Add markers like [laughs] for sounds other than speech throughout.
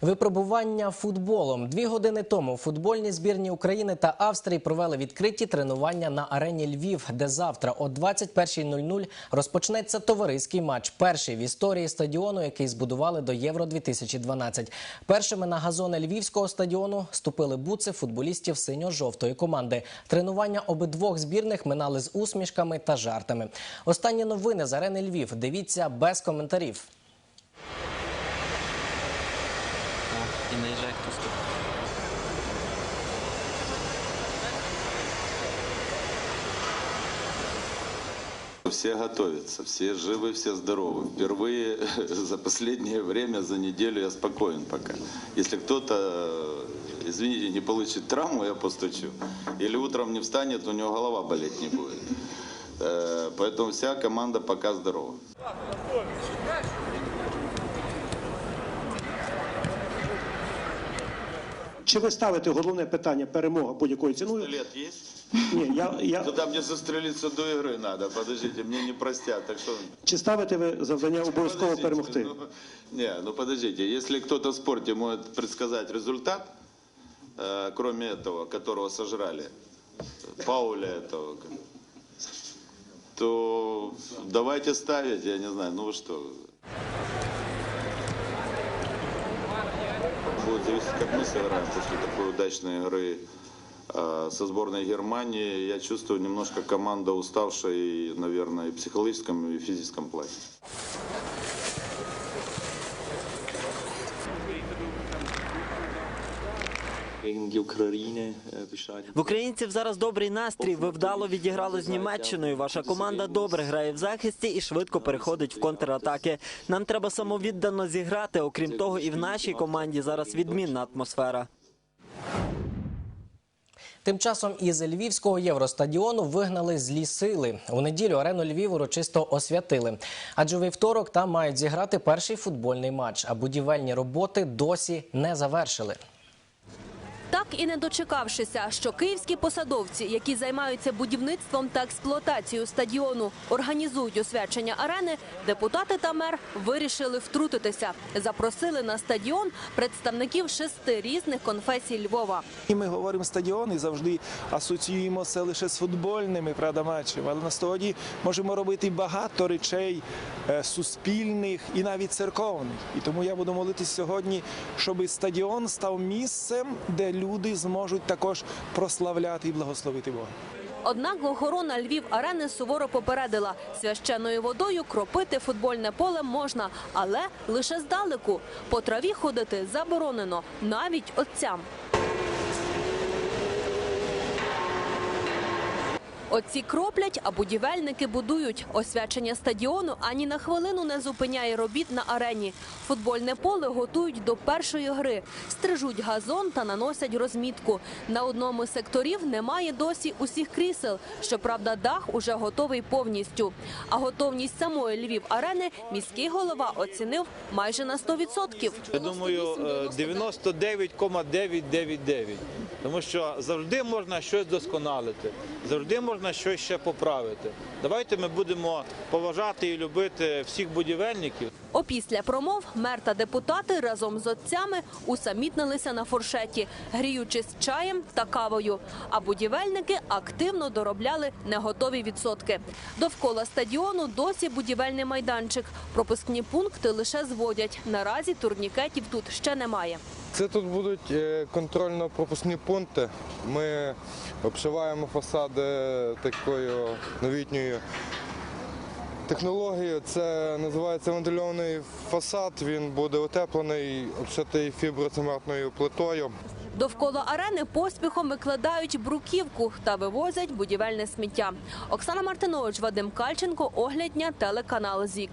Випробування футболом. Дві години тому футбольні збірні України та Австрії провели відкриті тренування на арені Львів, де завтра о 21.00 розпочнеться товариський матч. Перший в історії стадіону, який збудували до Євро 2012. Першими на газони львівського стадіону ступили буци футболістів синьо-жовтої команди. Тренування обидвох збірних минали з усмішками та жартами. Останні новини з арени Львів. Дивіться без коментарів. І наїжджає хтось тут. Все готовятся, все живы, все здоровы. Впервые [laughs] за последнее время, за неделю я спокоен пока. Если кто-то, э, извините, не получит травму, я постучу. Или утром не встанет, у него голова болеть не будет. Э, Поэтому вся команда пока здорова. Чи ви ставите головне питання перемога будь-якою ціною? Лет есть? Ні, я, я Тогда мне застрелиться до игры надо. Подождите, мне не простят. Так что... чи ставите ви завдання обов'язково Подождите, перемогти? ну, [laughs] не, ну подождите, если кто-то в спорте может предсказать результат, э, кроме этого, которого сожрали, Пауля этого, то давайте ставить, я не знаю, ну вы что. Будет зависеть, как мы сыграем после такой удачной игры э, со сборной Германии. Я чувствую немножко команда уставшая, и, наверное, и в психологическом, и в физическом плане. В українців зараз добрий настрій. Ви вдало відіграли з Німеччиною. Ваша команда добре грає в захисті і швидко переходить в контратаки. Нам треба самовіддано зіграти. Окрім того, і в нашій команді зараз відмінна атмосфера. Тим часом із львівського євростадіону вигнали злі сили. У неділю арену Львів урочисто освятили. Адже у вівторок там мають зіграти перший футбольний матч, а будівельні роботи досі не завершили. І не дочекавшися, що київські посадовці, які займаються будівництвом та експлуатацією стадіону, організують освячення арени, депутати та мер вирішили втрутитися. Запросили на стадіон представників шести різних конфесій Львова. І ми говоримо стадіон і завжди асоціюємо це лише з футбольними правда. Але насправді можемо робити багато речей е, суспільних і навіть церковних. І тому я буду молитись сьогодні, щоб стадіон став місцем, де люди зможуть також прославляти і благословити Бога. Однак охорона Львів арени суворо попередила, священною водою кропити футбольне поле можна, але лише здалеку. По траві ходити заборонено навіть отцям. Отці кроплять, а будівельники будують. Освячення стадіону ані на хвилину не зупиняє робіт на арені. Футбольне поле готують до першої гри, стрижуть газон та наносять розмітку. На одному з секторів немає досі усіх крісел. Щоправда, дах уже готовий повністю. А готовність самої Львів арени міський голова оцінив майже на 100%. Я думаю, е, 99,999. Тому що завжди можна щось досконалити, завжди можна щось ще поправити. Давайте ми будемо поважати і любити всіх будівельників. Опісля промов мер та депутати разом з отцями усамітнилися на фуршеті, гріючись чаєм та кавою. А будівельники активно доробляли неготові відсотки. Довкола стадіону досі будівельний майданчик. Пропускні пункти лише зводять. Наразі турнікетів тут ще немає. Це тут будуть е, контрольно-пропускні пункти. Ми обшиваємо фасади такою новітньою технологією. Це називається вентильований фасад. Він буде утеплений, обшитий фіброцементною плитою. Довкола арени поспіхом викладають бруківку та вивозять будівельне сміття. Оксана Мартинович, Вадим Кальченко, оглядня, телеканал ЗІК.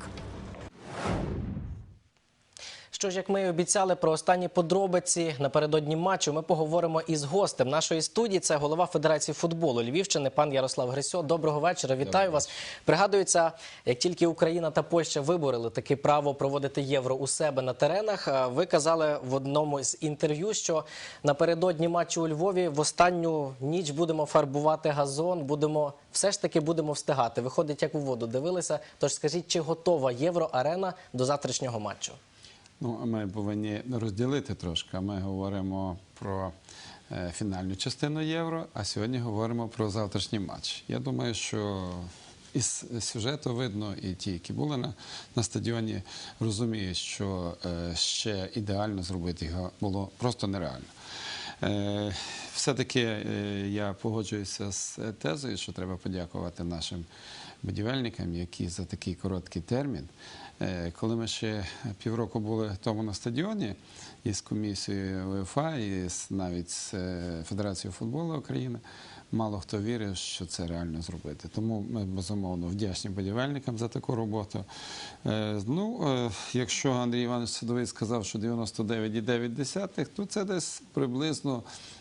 Що ж, як ми і обіцяли про останні подробиці напередодні матчу, ми поговоримо із гостем нашої студії. Це голова Федерації футболу Львівщини, пан Ярослав Грисьо. Доброго вечора. Вітаю вас. Пригадується, як тільки Україна та Польща виборили таке право проводити євро у себе на теренах. Ви казали в одному з інтерв'ю, що напередодні матчу у Львові в останню ніч будемо фарбувати газон, будемо все ж таки будемо встигати. Виходить, як у воду дивилися. Тож скажіть, чи готова євроарена до завтрашнього матчу? Ну, ми повинні розділити трошки. Ми говоримо про е, фінальну частину євро, а сьогодні говоримо про завтрашній матч. Я думаю, що із сюжету видно, і ті, які були на, на стадіоні, розуміють, що е, ще ідеально зробити його було просто нереально. Е, Все-таки е, я погоджуюся з тезою, що треба подякувати нашим будівельникам, які за такий короткий термін, е, коли ми ще півроку були тому на стадіоні із комісією УЄФА, і навіть з е, Федерацією футболу України, мало хто вірив, що це реально зробити. Тому ми безумовно вдячні будівельникам за таку роботу. Е, Ну, е, якщо Андрій Іванович Садовий сказав, що 99,9, то це десь приблизно е,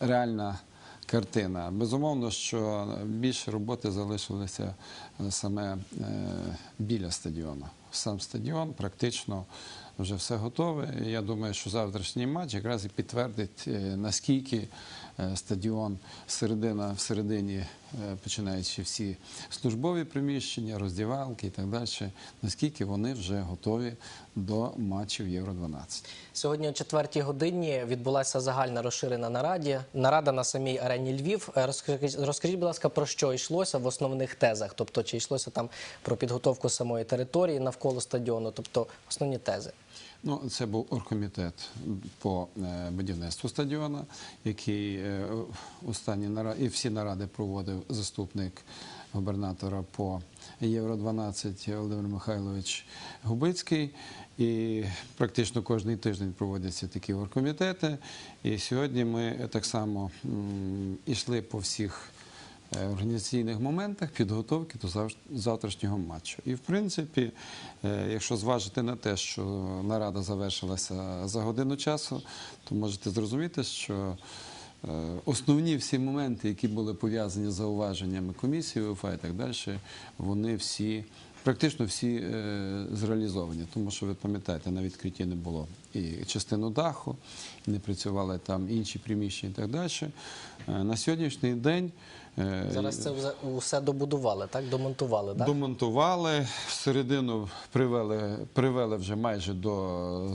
реальна картина. Безумовно, що більше роботи залишилося е, саме е, біля стадіону. Сам стадіон практично вже все готове. Я думаю, що завтрашній матч якраз і підтвердить, е, наскільки е, стадіон середина всередині, е, починаючи всі службові приміщення, роздівалки і так далі, наскільки вони вже готові до матчів Євро 12. Сьогодні о четвертій годині відбулася загальна розширена нараді. Нарада на самій арені Львів. Розкажіть, розкажіть, будь ласка, про що йшлося в основних тезах? Тобто, чи йшлося там про підготовку самої території навколо стадіону? Тобто, основні тези. Ну, це був оргкомітет по е, будівництву стадіона, який е, останні наради і всі наради проводив заступник губернатора по Євро 12 Володимир Михайлович Губицький. І практично кожний тиждень проводяться такі оргкомітети. І сьогодні ми так само м, ішли по всіх організаційних моментах підготовки до завтрашнього матчу. І в принципі, е, якщо зважити на те, що нарада завершилася за годину часу, то можете зрозуміти, що е, основні всі моменти, які були пов'язані з зауваженнями комісії УЄФА і так далі, вони всі. Практично всі е, зреалізовані, тому що ви пам'ятаєте, на відкритті не було і частину даху, і не працювали там інші приміщення і так далі. Е, на сьогоднішній день е, Зараз це усе добудували, так домонтували. Так? Домонтували, всередину привели, привели вже майже до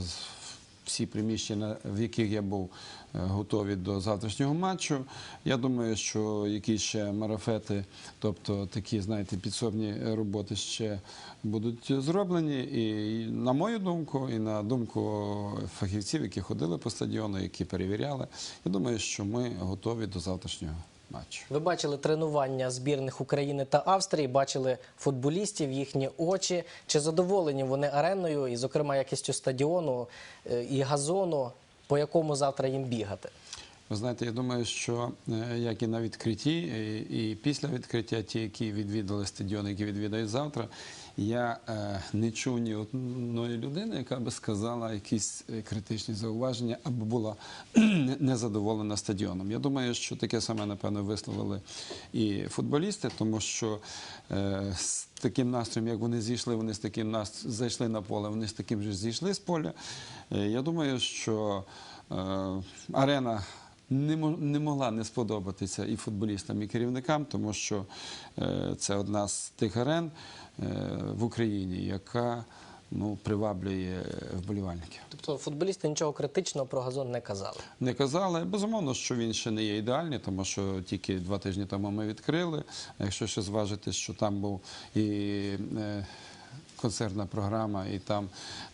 всі приміщення, в яких я був е, готові до завтрашнього матчу. Я думаю, що якісь ще марафети, тобто такі, знаєте, підсобні роботи ще будуть зроблені. І на мою думку, і на думку фахівців, які ходили по стадіону, які перевіряли, я думаю, що ми готові до завтрашнього матчу. Ви бачили тренування збірних України та Австрії, бачили футболістів, їхні очі. Чи задоволені вони ареною і, зокрема, якістю стадіону е, і газону, по якому завтра їм бігати? Ви знаєте, я думаю, що е, як і на відкритті, і, і після відкриття, ті, які відвідали стадіон, які відвідають завтра, я е, не чув ні одної людини, яка би сказала якісь е, критичні зауваження або була незадоволена стадіоном. Я думаю, що таке саме, напевно, висловили і футболісти, тому що е, з таким настроєм, як вони зійшли, вони з таким нас зайшли на поле, вони з таким же зійшли з поля. Е, я думаю, що е, арена не, не могла не сподобатися і футболістам, і керівникам, тому що е, це одна з тих арен е, в Україні, яка ну, приваблює вболівальників. Тобто футболісти нічого критичного про газон не казали. Не казали. Безумовно, що він ще не є ідеальний, тому що тільки два тижні тому ми відкрили. Якщо ще зважити, що там був і е, концертна програма, і там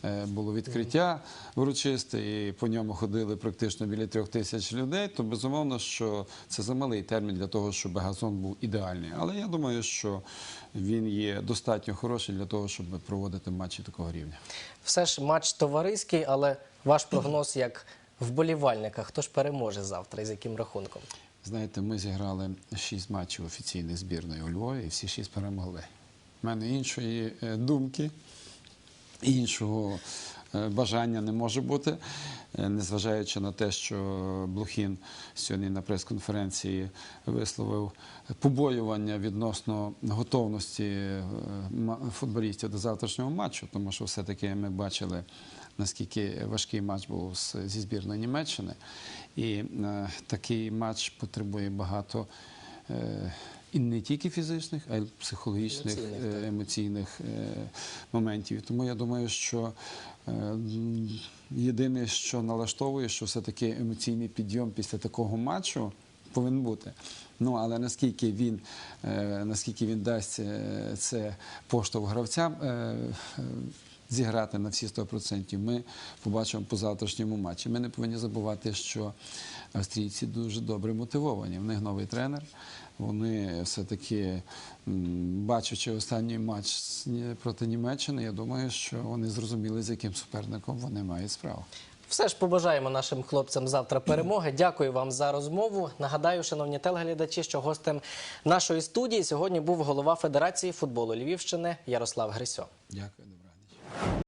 е, було відкриття урочисте, і по ньому ходили практично біля трьох тисяч людей, то безумовно, що це замалий термін для того, щоб газон був ідеальний. Але я думаю, що він є достатньо хороший для того, щоб проводити матчі такого рівня. Все ж матч товариський, але ваш прогноз як вболівальника, хто ж переможе завтра і з яким рахунком? Знаєте, ми зіграли шість матчів офіційних збірної у Львові і всі шість перемогли. У мене іншої е, думки, іншого е, бажання не може бути, Е, незважаючи на те, що Блохін сьогодні на прес-конференції висловив побоювання відносно готовності футболістів до завтрашнього матчу, тому що все-таки ми бачили, наскільки важкий матч був зі збірної Німеччини. І такий матч потребує багато і не тільки фізичних, а й психологічних, Емоційних, е, емоційних е, моментів. Тому я думаю, що е, єдине, що налаштовує, що все-таки емоційний підйом після такого матчу повинен бути. Ну але наскільки він, е, наскільки він дасть е, це поштовх гравцям. е, е, Зіграти на всі 100% ми побачимо по завтрашньому матчі. Ми не повинні забувати, що австрійці дуже добре мотивовані. В них новий тренер. Вони все-таки, бачачи останній матч проти Німеччини, я думаю, що вони зрозуміли, з яким суперником вони мають справу. Все ж побажаємо нашим хлопцям завтра перемоги. Дякую вам за розмову. Нагадаю, шановні телеглядачі, що гостем нашої студії сьогодні був голова Федерації футболу Львівщини Ярослав Грисьо. Дякую.